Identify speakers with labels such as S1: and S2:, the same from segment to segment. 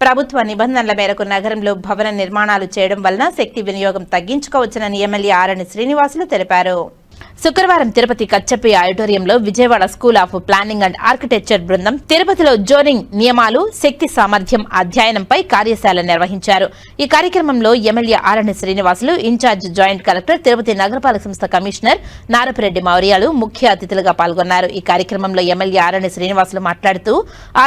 S1: ప్రభుత్వ నిబంధనల మేరకు నగరంలో భవన నిర్మాణాలు చేయడం వలన శక్తి వినియోగం తగ్గించుకోవచ్చునని ఎమ్మెల్యే ఆరణి శ్రీనివాసులు తెలిపారు. శుక్రవారం తిరుపతి కచ్చపి ఆడిటోరియంలో Vijayawada school of planning and architecture బృందం తిరుపతిలో జోనింగ్ నియమాలు శక్తి సామర్థ్యం అధ్యయనంపై కార్యశాల నిర్వహించారు. ఈ కార్యక్రమంలో MLA Aranya Srinivasulu in charge joint collector Tirupati నగరపాలక సంస్థ కమిషనర్ నారపురెడ్డి మౌర్యాలు ముఖ్య అతిథులుగా పాల్గొన్నారు. ఈ కార్యక్రమంలో ఎమ్మెల్యే ఆరణ్య శ్రీనివాసులు మాట్లాడుతూ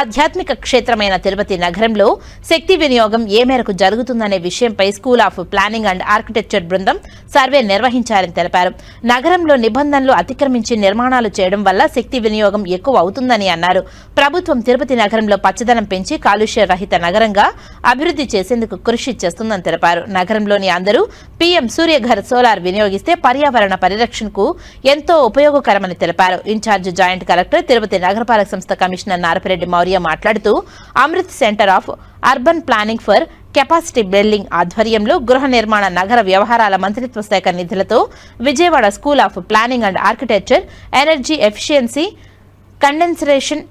S1: ఆధ్యాత్మిక క్షేత్రమైన తిరుపతి నగరంలో శక్తి వినియోగం ఏ మేరకు జరుగుతుందనే విషయంపై school of planning and architecture బృందం సర్వే నిర్వహించారని తెలిపారు. నగరంలో నిబంధనలు అతిక్రమించి నిర్మాణాలు చేయడం వల్ల శక్తి వినియోగం ఎక్కువ అవుతుందని అన్నారు. ప్రభుత్వం తిరుపతి నగరంలో పచ్చదనం పెంచి కాలుష్య రహిత నగరంగా అభివృద్ధి చేసేందుకు కృషి చేస్తుందని తెలిపారు. నగరంలోని అందరూ పీఎం సూర్యఘర్ సోలార్ వినియోగిస్తే పర్యావరణ పరిరక్షణకు ఎంతో ఉపయోగకరమని తెలిపారు. ఇన్ఛార్జ్ జాయింట్ కలెక్టర్ తిరుపతి నగరపాలక సంస్థ కమిషనర్ నారపిరెడ్డి మౌర్య మాట్లాడుతూ Amrut centre of urban planning for capacity building ఆధ్వర్యంలో గృహ నిర్మాణ నగర వ్యవహారాల మంత్రిత్వ శాఖ నిధులతో Vijayawada school of planning and architecture energy efficiency conservation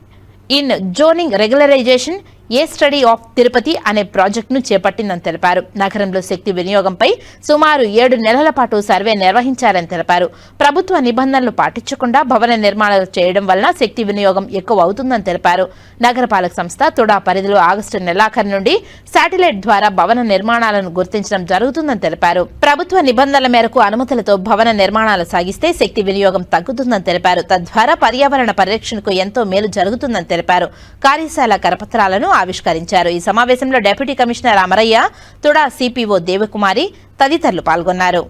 S1: in zoning regularization a study of Tirupati అనే ప్రాజెక్టును చేపట్టిందని తెలిపారు. నగరంలో శక్తి వినియోగంపై సుమారు ఏడు నెలల పాటు సర్వే నిర్వహించారని తెలిపారు. ప్రభుత్వ నిబంధనలు పాటించకుండా భవన నిర్మాణాలు చేయడం వలన శక్తి వినియోగం ఎక్కువ అవుతుందని తెలిపారు. నగరపాలక సంస్థ తుడా పరిధిలో ఆగస్టు నెలాఖరు నుండి శాటిలైట్ ద్వారా భవన నిర్మాణాలను గుర్తించడం జరుగుతుందని తెలిపారు. ప్రభుత్వ నిబంధనల మేరకు అనుమతులతో భవన నిర్మాణాలు సాగిస్తే శక్తి వినియోగం తగ్గుతుందని తెలిపారు. తద్వారా పర్యావరణ పరిరక్షణకు ఎంతో మేలు జరుగుతుందని తెలిపారు. కార్యశాల కరపత్రాలను ఆవిష్కరించారు. ఈ సమావేశంలో deputy commissioner Amaraiah TUDA CPO Devakumari తదితరులు పాల్గొన్నారు.